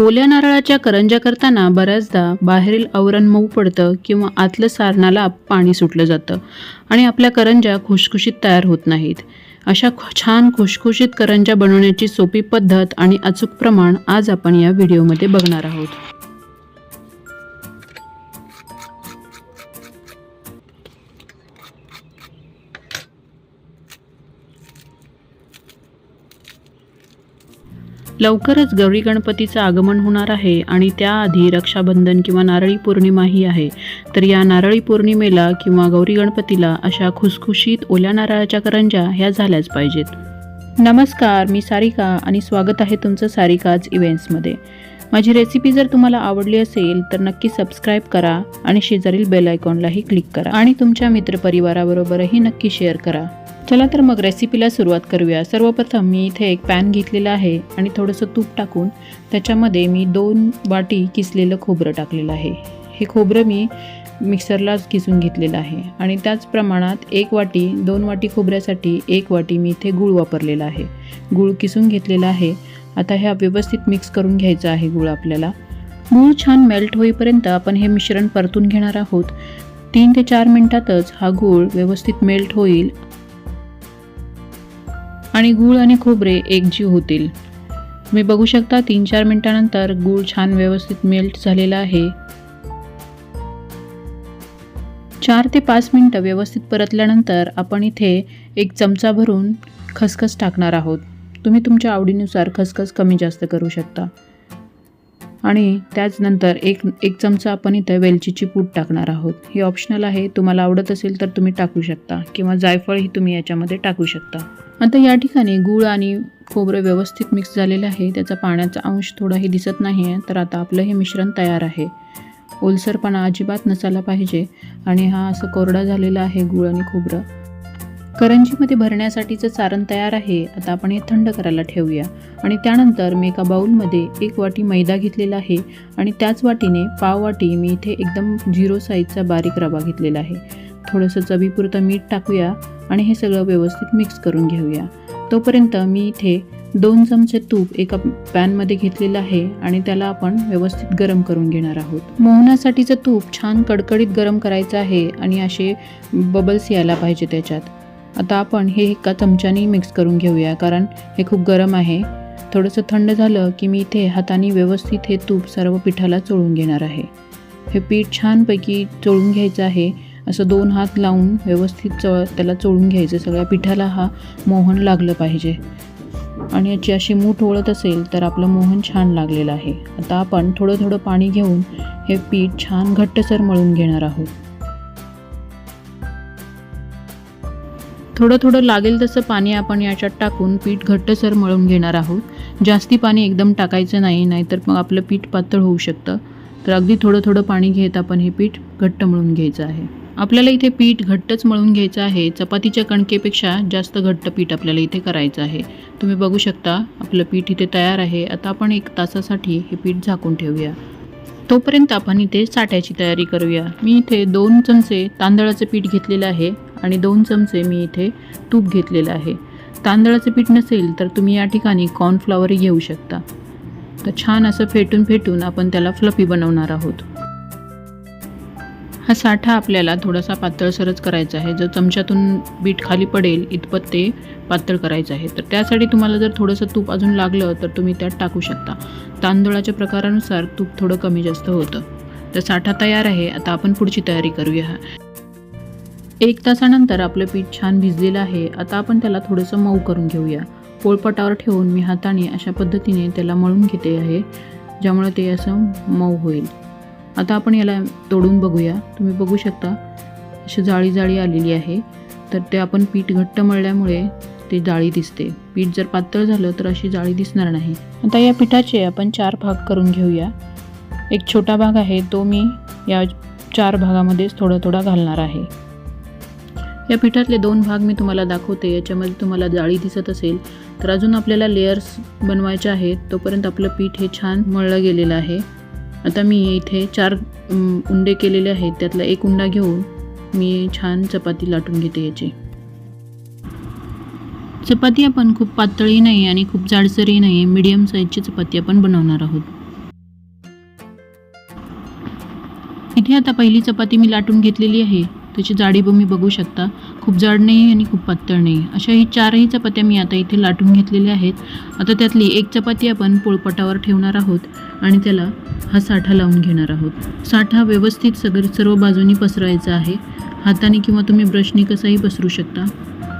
ओल्या नारळाच्या करंज्या करताना बऱ्याचदा बाहेरील आवरण मऊ पडतं किंवा आतलं सारणाला पाणी सुटलं जातं आणि आपल्या करंज्या खुशखुशीत तयार होत नाहीत. अशा छान खुशखुशीत करंज्या बनवण्याची सोपी पद्धत आणि अचूक प्रमाण आज आपण या व्हिडिओमध्ये बघणार आहोत. लवकरच गौरी गणपतीचं आगमन होणार आहे आणि त्याआधी रक्षाबंधन किंवा नारळी पौर्णिमाही आहे. तर या नारळी पौर्णिमेला किंवा गौरी गणपतीला अशा खुसखुशीत ओल्या नारळाच्या करंज्या ह्या झाल्याच पाहिजेत. नमस्कार मी सारिका आणि स्वागत आहे तुमचं सारिकाज इव्हेंट्समध्ये. माझी रेसिपी जर तुम्हाला आवडली असेल तर नक्की सबस्क्राईब करा आणि शेजारील बेल आयकॉनलाही क्लिक करा आणि तुमच्या मित्रपरिवाराबरोबरही नक्की शेअर करा. चला तर मग रेसिपीला सुरुवात करूया. सर्वप्रथम मी इथे एक पॅन घेतलेला आहे आणि थोडंसं तूप टाकून त्याच्यामध्ये मी दोन वाटी किसलेलं खोबरं टाकलेलं आहे. हे खोबरं मी मिक्सरलाच किसून घेतलेलं आहे आणि त्याच प्रमाणात एक वाटी दोन वाटी खोबऱ्यासाठी एक वाटी मी इथे गूळ वापरलेला आहे. गूळ किसून घेतलेला आहे. आता हे व्यवस्थित मिक्स करून घ्यायचं आहे गूळ आपल्याला. गूळ छान मेल्ट होईपर्यंत आपण हे मिश्रण परतून घेणार आहोत. तीन ते चार मिनटातच हा गूळ व्यवस्थित मेल्ट होईल. आणि गूळ आणि खोबरे एकजीव होतील. तुम्ही बघू शकता तीन चार मिनटानंतर गूळ छान व्यवस्थित मेल्ट झालेला आहे. चार ते पाच मिनटं व्यवस्थित परतल्यानंतर आपण इथे एक चमचा भरून खसखस टाकणार आहोत. तुम्ही तुमच्या आवडीनुसार खसखस कमी जास्त करू शकता. आणि त्याचनंतर एक एक चमचा आपण इथं वेलचीची पूड टाकणार आहोत. हे ऑप्शनल आहे. तुम्हाला आवडत असेल तर तुम्ही टाकू शकता. किंवा जायफळही तुम्ही याच्यामध्ये टाकू शकता. आता या ठिकाणी गूळ आणि खोबरं व्यवस्थित मिक्स झालेलं आहे. त्याचा पाण्याचा अंश थोडाही दिसत नाही आहे तर आता आपलं हे मिश्रण तयार आहे. ओलसरपणा अजिबात नसायला पाहिजे. आणि हा असं कोरडा झालेला आहे गूळ आणि खोबरं. करंजीमध्ये भरण्यासाठीचं सारण तयार आहे. आता आपण हे थंड करायला ठेवूया. आणि त्यानंतर मी एका बाऊलमध्ये एक वाटी मैदा घेतलेला आहे. आणि त्याच वाटीने पाव वाटी मी इथे एकदम झिरो साईजचा बारीक रवा घेतलेला आहे. थोडंसं चवीपुरतं मीठ टाकूया आणि हे सगळं व्यवस्थित मिक्स करून घेऊया. तोपर्यंत मी इथे दोन चमचे तूप एका पॅनमध्ये घेतलेलं आहे आणि त्याला आपण व्यवस्थित गरम करून घेणार आहोत. मोहनासाठीचं तूप छान कडकडीत गरम करायचं आहे आणि असे बबल्स यायला पाहिजे त्याच्यात. आता आपण हे एका चमच्याने मिक्स करून घेऊया कारण हे खूप गरम आहे. थोडंसं थंड झालं की मी इथे हाताने व्यवस्थित हे तूप सर्व पिठाला चोळून घेणार आहे. हे पीठ छानपैकी चोळून घ्यायचं आहे. असं दोन हात लावून व्यवस्थित चळ त्याला चोळून घ्यायचं. सगळ्या पिठाला हा मोहन लागलं पाहिजे. आणि याची अशी मूठ ओळत असेल तर आपलं मोहन छान लागलेलं आहे. आता आपण थोडं थोडं पाणी घेऊन हे पीठ छान घट्टसर मळून घेणार आहोत. थोडं थोडं लागेल तसं पाणी आपण याच्यात टाकून पीठ घट्टसर मळून घेणार आहोत. जास्ती पाणी एकदम टाकायचं नाही नाहीतर मग आपलं पीठ पातळ होऊ शकतं. तर अगदी थोडं थोडं पाणी घेत आपण हे पीठ घट्ट मळून घ्यायचं आहे. आपल्याला इथे पीठ घट्टच मळून घ्यायचं आहे. चपातीच्या कणकेपेक्षा जास्त घट्ट पीठ आपल्याला इथे करायचं आहे. तुम्ही बघू शकता आपलं पीठ इथे तयार आहे. आता आपण एक तासासाठी हे पीठ झाकून ठेवूया. तोपर्यंत आपण इथे साठ्याची तयारी करूया. मी इथे दोन चमचे तांदळाचं पीठ घेतलेलं आहे. आणि दोन चमचे मी इथे तूप घेतलेलं आहे. तांदळाचं पीठ नसेल तर तुम्ही या ठिकाणी कॉर्नफ्लॉवरही घेऊ शकता. तर छान असं फेटून फेटून आपण त्याला फ्लफी बनवणार आहोत. हा साठा आपल्याला थोडासा पातळसरच करायचा आहे. जर चमच्यातून बीट खाली पडेल इतपत ते पातळ करायचं आहे. तर त्यासाठी तुम्हाला जर थोडंसं तूप अजून लागलं तर तुम्ही त्यात टाकू शकता. तांदूळाच्या प्रकारानुसार तूप थोडं कमी जास्त होतं. तर साठा तयार आहे. आता आपण पुढची तयारी करूया. एक तासानंतर आपलं पीठ छान भिजलेलं आहे. आता आपण त्याला थोडंसं मऊ करून घेऊया. पोळपटावर ठेवून मी हाताने अशा पद्धतीने त्याला मळून घेते आहे ज्यामुळे ते असं मऊ होईल. आता आपण याला तोडून बघूया. तुम्ही बघू शकता अशी जाळी जाळी आलेली आहे. तर ते आपण पीठ घट्ट मळल्यामुळे ते जाळी दिसते. पीठ जर पातळ झालं तर अशी जाळी दिसणार नाही. आता या पिठाचे आपण चार भाग करून घेऊया. एक छोटा भाग आहे तो मी या चार भागामध्येच थोडा थोडा घालणार आहे. या पिठातले दोन भाग मी तुम्हाला दाखवते याच्यामध्ये तुम्हाला जाळी दिसत असेल तर अजून आपल्याला लेयर्स बनवायचे आहेत तोपर्यंत आपलं पीठ हे छान मळलं गेलेलं आहे. आता मी इथे चार उंडे केलेले आहेत त्यातला एक उंडा घेऊन मी छान चपाती लाटून घेते याची. चपाती आपण खूप पातळी नाही आणि खूप जाडसरही नाही मीडियम साईजची चपाती आपण बनवणार आहोत. इथे आता पहिली चपाती मी लाटून घेतलेली आहे. त्याची जाडी तुम्ही बघू शकता. खूप जाड नाही आणि खूप पातळ नाही. अशा ही चारही चपात्या मी आता इथे लाटून घेतलेल्या आहेत. आता त्यातली एक चपाती आपण पोळपटावर ठेवणार आहोत आणि त्याला हा साठा लावून घेणार आहोत. साठा व्यवस्थित सगळं सर्व बाजूनी पसरायचा आहे. हाताने किंवा तुम्ही ब्रशने कसाही पसरू शकता.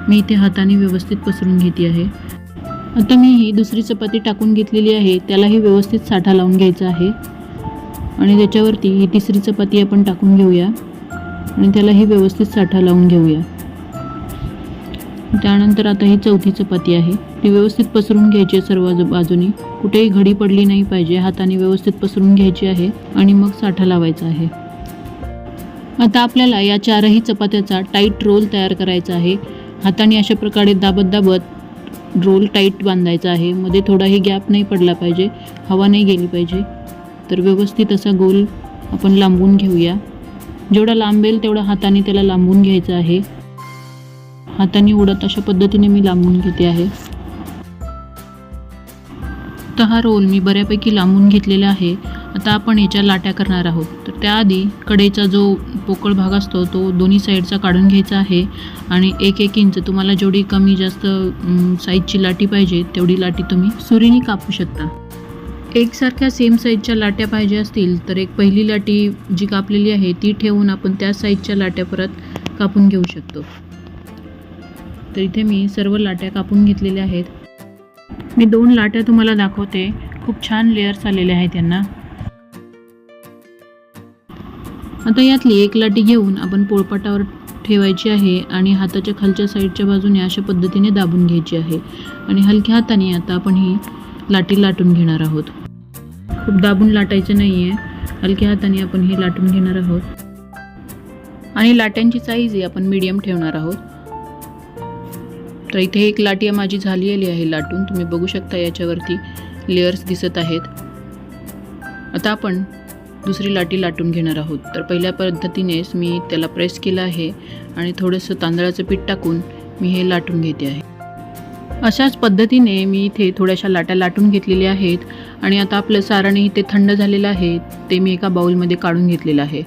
मी इथे हाताने व्यवस्थित पसरून घेते आहे. आता मी ही दुसरी चपाती टाकून घेतलेली आहे. त्यालाही व्यवस्थित साठा लावून घ्यायचा आहे. आणि त्याच्यावरती ही तिसरी चपाती आपण टाकून घेऊया. आणि त्यालाही व्यवस्थित साठा लावून घेऊया. त्यानंतर आता ही चौथी चपाती आहे. ती व्यवस्थित पसरून घ्यायची आहे सर्व बाजू- बाजूनी. कुठेही घडी पडली नाही पाहिजे. हाताने व्यवस्थित पसरून घ्यायची आहे आणि मग साठा लावायचा आहे. आता आपल्याला या चारही चपात्याचा टाईट रोल तयार करायचा आहे. हाताने अशा प्रकारे दाबत दाबत रोल टाईट बांधायचा आहे. मध्ये थोडाही गॅप नाही पडला पाहिजे. हवा नाही गेली पाहिजे. तर व्यवस्थित असा गोल आपण लांबून घेऊया. जेवढा लांबेल तेवढा हाताने त्याला लांबून घ्यायचं आहे. हाताने उडत अशा पद्धतीने मी लांबून घेते आहे. तर हा रोल मी बऱ्यापैकी लांबून घेतलेला आहे. आता आपण याच्या लाट्या करणार आहोत. तर त्याआधी कडेचा जो पोकळ भाग असतो तो दोन्ही साईडचा काढून घ्यायचा आहे. आणि एक एक इंच तुम्हाला जेवढी कमी जास्त साईजची लाटी पाहिजे तेवढी लाटी तुम्ही सुरीने कापू शकता. एकसारख्या सेम साईजच्या लाट्या पाहिजे असतील तर एक पहिली लाटी जी कापलेली आहे ती ठेवून आपण त्या साईजच्या लाट्या परत कापून घेऊ शकतो. तर इथे मी सर्व लाट्या कापून घेतलेल्या आहेत. मी दोन लाट्या तुम्हाला दाखवते. खूप छान लेअर्स आलेले आहेत त्यांना आता यातली एक लाटी घेऊन आपण पोळपाटावर ठेवायची आहे आणि हाताच्या खालच्या साईडच्या बाजूने अशा पद्धतीने दाबून घ्यायची आहे. आणि हलक्या हाताने आता आपण ही लाटी लाटून घेणार आहोत. खूप दाबून लाटायचं नाही आहे हलक्या हाताने आपण हे लाटून घेणार आहोत. आणि लाट्यांची साईजही आपण मीडियम ठेवणार आहोत. तर इथे एक लाटी माझी झालेली आहे लाटून. तुम्ही बघू शकता याच्यावरती लेयर्स दिसत आहेत. आता आपण दुसरी लाटी लाटून घेणार आहोत. तर पहिल्या पद्धतीनेच मी त्याला प्रेस केलं आहे आणि थोडंसं तांदळाचं पीठ टाकून मी हे लाटून घेते आहे. अशाच पद्धतीने मी इथे थोड्याशा लाट्या लाटून घेतलेल्या आहेत. आणि आता आपलं सारणही ते थंड झालेलं आहे ते मी एका बाऊलमध्ये काढून घेतलेलं आहे.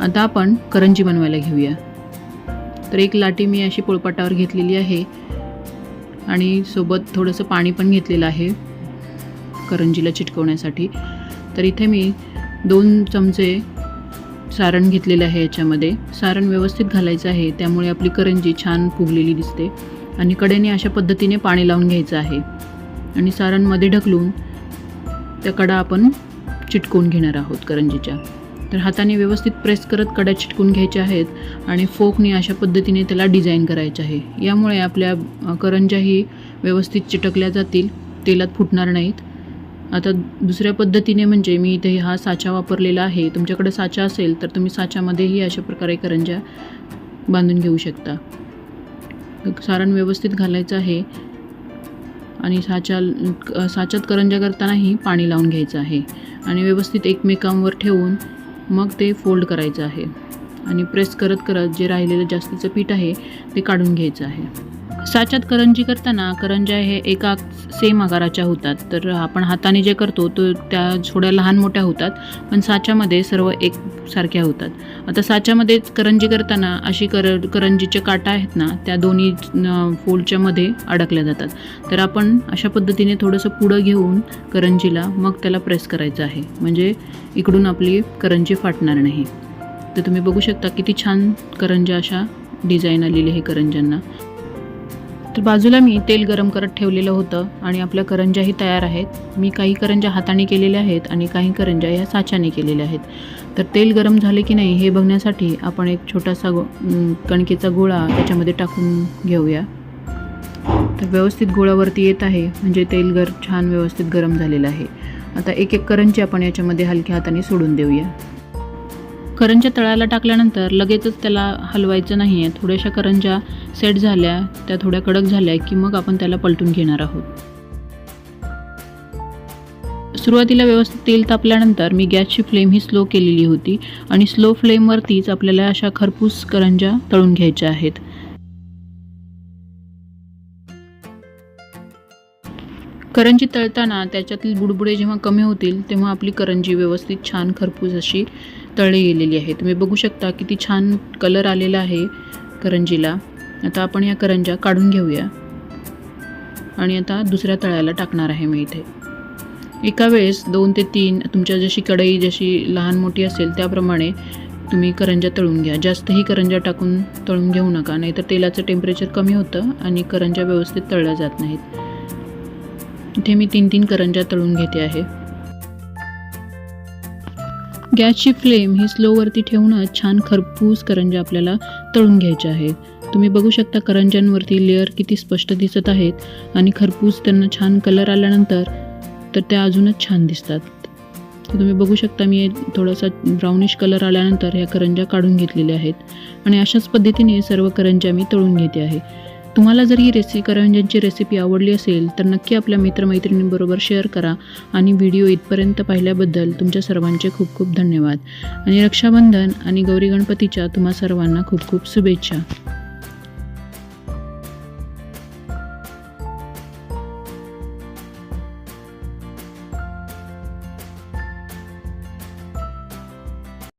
आता आपण करंजी बनवायला घेऊया. तर एक लाटी मी अशी पोळपाटावर घेतलेली आहे आणि सोबत थोडंसं पाणी पण घेतलेलं आहे करंजीला चिटकवण्यासाठी. तर इथे मी दोन चमचे सारण घेतलेलं आहे याच्यामध्ये. सारण व्यवस्थित घालायचं आहे त्यामुळे आपली करंजी छान फुगलेली दिसते. आणि कडेने अशा पद्धतीने पाणी लावून घ्यायचं आहे. आणि सारणमध्ये ढकलून त्या कडा आपण चिटकून घेणार आहोत करंजीच्या. तर हाताने व्यवस्थित प्रेस करत कड्या चिटकून घ्यायच्या आहेत आणि फोकने अशा पद्धतीने त्याला डिझाईन करायचं आहे. यामुळे आपल्या करंजाही करंज्याही व्यवस्थित चिटकल्या जातील तेलात फुटणार नाहीत. आता दुसऱ्या पद्धतीने म्हणजे मी इथे हा साचा वापरलेला आहे. तुमच्याकडे साचा असेल तर तुम्ही साच्यामध्येही अशा प्रकारे करंज्या बांधून घेऊ शकता. सारण व्यवस्थित घालायचं आहे. आणि साच्या साच्यात करंज्या करतानाही पाणी लावून घ्यायचं आहे. आणि व्यवस्थित एकमेकांवर ठेवून मग ते फोल्ड करायचं आहे. आणि प्रेस करत करत जे राहिलेलं जास्तीचं पीठ आहे ते काढून घ्यायचं आहे. साच्यात करंजी करताना करंज्या हे एका सेम आकाराच्या होतात. तर आपण हाताने जे करतो तो त्या थोड्या लहान मोठ्या होतात पण साच्यामध्ये सर्व एकसारख्या होतात. आता साच्यामध्ये करंजी करताना अशी कर करंजीच्या काटा आहेत ना त्या दोन्ही फोल्डच्या मध्ये अडकल्या जातात. तर आपण अशा पद्धतीने थोडंसं पुढं घेऊन करंजीला मग त्याला प्रेस करायचं आहे. म्हणजे इकडून आपली करंजी फाटणार नाही. तर तुम्ही बघू शकता किती छान करंज्या अशा डिझाईन आलेली आहे करंज्यांना. तर बाजूला मी तेल गरम करत ठेवलेलं होतं आणि आपल्या करंज्याही तयार आहेत. मी काही करंज्या हाताने केलेल्या आहेत आणि काही करंज्या या साच्याने केलेल्या आहेत. तर तेल गरम झाले की नाही हे बघण्यासाठी आपण एक छोटासा गो कणकेचा गोळा त्याच्यामध्ये टाकून घेऊया. तर व्यवस्थित गोळावरती येत आहे म्हणजे तेल गर छान व्यवस्थित गरम झालेलं आहे. आता एक एक करंजी आपण याच्यामध्ये हलक्या हाताने सोडून देऊया. करंज्या तळायला टाकल्यानंतर लगेचच त्याला हलवायचं नाही आहे थोड्याशा करंज्या सेट झाल्या त्या थोड्या कडक झाल्या की मग आपण त्याला पलटून घेणार आहोत. सुरुवातीला व्यवस्थित तेल तापल्यानंतर मी गॅसची फ्लेम ही स्लो केलेली होती आणि स्लो फ्लेमवरतीच आपल्याला अशा खरपूस करंज्या तळून घ्यायच्या आहेत. करंजी तळताना त्याच्यातील बुडबुडे जेव्हा कमी होतील तेव्हा आपली करंजी व्यवस्थित छान खरपूस अशी तळली गेलेली आहे. तुम्ही बघू शकता किती छान कलर आलेला आहे करंजीला. आता आपण या करंज्या काढून घेऊया. आणि आता दुसऱ्या तळ्याला टाकणार आहे मी इथे. एका वेळेस दोन ते तीन तुमच्या जशी कढई जशी लहान मोठी असेल त्याप्रमाणे तुम्ही करंज्या तळून घ्या. जास्तही करंज्या टाकून तळून घेऊ नका नाहीतर तेलाचं टेम्परेचर कमी होतं आणि करंज्या व्यवस्थित तळल्या जात नाहीत. इथे मी तीन तीन करंज्या तळून घेते आहे. गॅसची फ्लेम ही स्लोवरती ठेवूनच छान खरपूस करंज्या आपल्याला तळून घ्यायच्या आहेत तुम्ही बघू शकता करंज्यांवरती लेअर किती स्पष्ट दिसत आहेत आणि खरपूस त्यांना छान कलर आल्यानंतर तर त्या अजूनच छान दिसतात. तुम्ही बघू शकता मी थोडासा ब्राउनिश कलर आल्यानंतर ह्या करंज्या काढून घेतलेल्या आहेत आणि अशाच पद्धतीने सर्व करंज्या मी तळून घेते आहे. तुम्हाला जर ही रेसि करंज्यांची रेसिपी आवडली असेल तर नक्की आपल्या मित्रमैत्रिणींबरोबर शेअर करा. आणि व्हिडिओ इथपर्यंत पाहिल्याबद्दल तुमच्या सर्वांचे खूप खूप धन्यवाद. आणि रक्षाबंधन आणि गौरी गणपतीच्या तुम्हा सर्वांना खूप खूप शुभेच्छा.